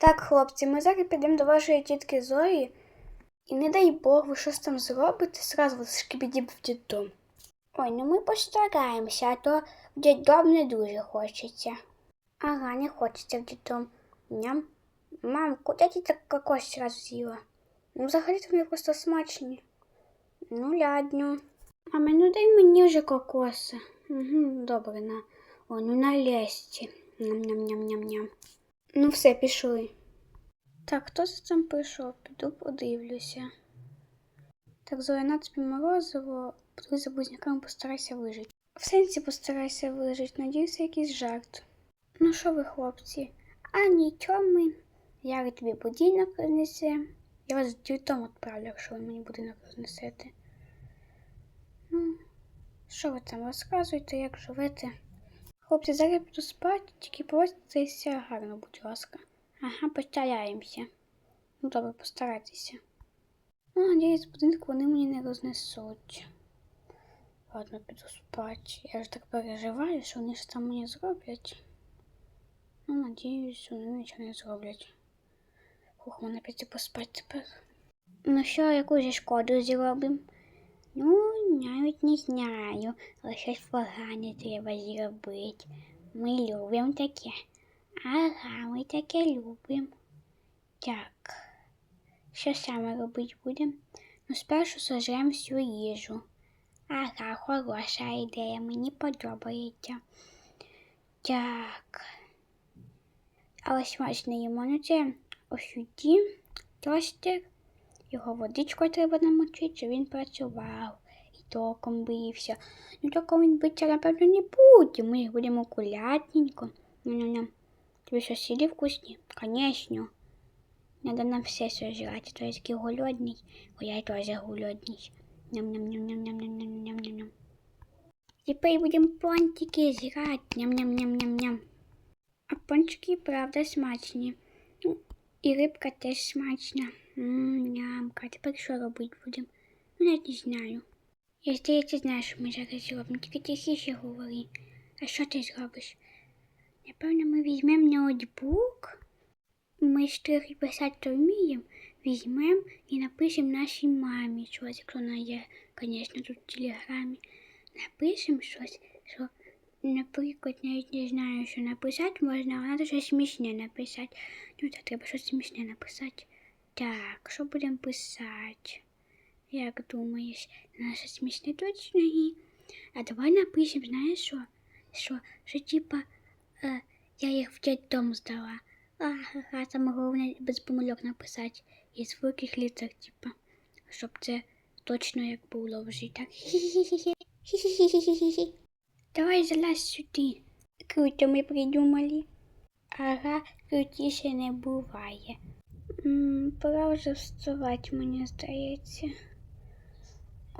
Так, хлопці, ми зараз підемо до вашої тітки Зої, і не дай Бог, ви щось там зробите, зразу вас шкібідіб в діддом. Ой, ну ми постараємося, а то в діддом не дуже хочеться. Ага, не хочеться в діддом. Ням. Мам, куди ти так кокос зразу з'їла? Ну, взагалі-то вони просто смачні. Ну, лядню. Мама, ну дай мені вже кокоси. Угу, добре, на. О, ну нарешті. Ням-ням-ням-ням-ням. Ну все, пішли. Так, хто це там прийшов? Піду подивлюся. Так, Зоряна тобі морозиво, подивися за близнюками, постарайся вижити. В сенсі постарайся вижити, надіюся, якийсь жарт. Ну що ви, хлопці? А нічого ми. Я тобі будинок рознесе. Я вас дітом відправлю, якщо ви мені будинок рознесете. Ну, що ви там розказуєте, як живете? Хлопці, зараз піду спати, тільки поводьтеся гарно, будь ласка. Ага, постараємося. Ну добре, постарайтеся. Ну, надіюсь, будинку вони мені не рознесуть. Ладно, піду спати. Я ж так переживаю, що вони ж там мені зроблять. Ну, надіюсь, вони нічого не зроблять. Хух, мене піти поспати тепер. Ну що, яку же шкоду зробимо? Ну, навіть не знаю, але щось погане треба зробити. Ми любимо таке. Ага, ми таке любимо. Так. Що саме робити будемо? Ну, спершу сожремо всю їжу. Ага, хороша ідея, мені подобається. Так. Але смачно їмо. Ну це ось сюди тостер. Його водичкою треба намочити, щоб він працював током бився. Ну током він биться, напевно, не буде. Ми їх будемо. Ням-ням. Тобі що сіли вкусні? Конечно. Надо нам все сожрать, то есть голодный. Ой, я тоже голодный. Ням-ням-ням-ням-ням-ням-ням-ням. Теперь будем пончики жрать. Ням-ням-ням-ням-ням. А пончики, правда, смачні. Ну, і рибка теж смачна. Ммм, нямка. Тепер що робити будемо? Ну, навіть не знаю. Я здається, знаю, що ми зараз зробимо. Тільки тихіше говори. А що ти зробиш? Напевно, ми візьмемо ноутбук. Ми штрих писати вміємо, візьмемо і напишемо нашій мамі щось, якщо вона є, звісно, тут в телеграмі. Напишемо щось, що, наприклад, навіть не знаю, що написати можна, а треба щось смішне написати. Ну, так треба щось смішне написати. Так, що будемо писати? Як думаєш, наше смішне точно ні? А давай напишемо, знаєш що? Що, що типа, е, я їх в дом здала. Ага, саме головне без помилок написати і з великих літер, типа, щоб це точно як було вже так. Давай залазь сюди. Круто ми придумали. Ага, крутіше не буває. М, Пора вже вставати, мені здається.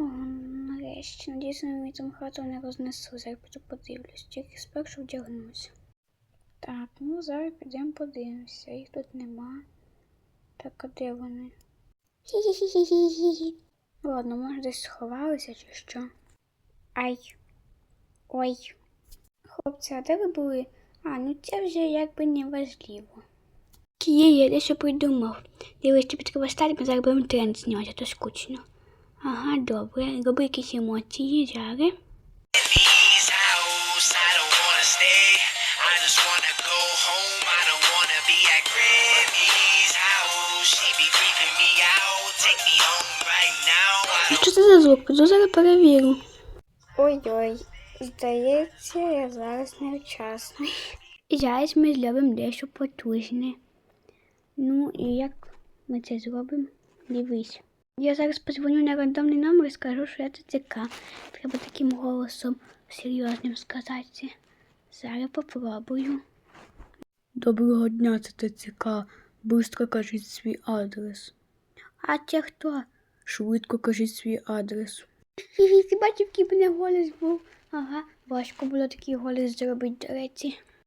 Нарешті, надіюсь, мені там хату не рознесу, зараз піду подивлюсь, тільки спершу вдягнуся. Так, ну зараз підемо подивимося. Їх тут нема. Так, а де вони? Хі-хі-хі-хі-хі. Ладно, може десь сховалися чи що. Ай. Ой. Хлопці, а де ви були? А, ну це вже якби не важливо. Є, я дещо придумав. Дивись, тобі треба стати, ми зараз будемо тренд знімати, а то скучно. Ага, добре. Роби якісь емоції, зараз. Grammy's house. I don't wanna stay. I just wanna go home. I don't wanna be at Grammy's house. She be creeping me out. Take me home right now. I Що це за звук? Піду зараз перевірю. Ой-ой, здається, я зараз невчасний. І зараз ми зробимо дещо потужне. Ну і як ми це зробимо? Дивись. Я зараз позвоню на рандомний номер і скажу, що я ТЦК. Треба таким голосом серйозним сказати. Зараз попробую. Доброго дня, це ТЦК. Бистро кажіть свій адрес. А це хто? Швидко кажіть свій адрес. Хі-хі, ти бачив, який мене голос був? Ага, важко було такий голос зробити, до речі.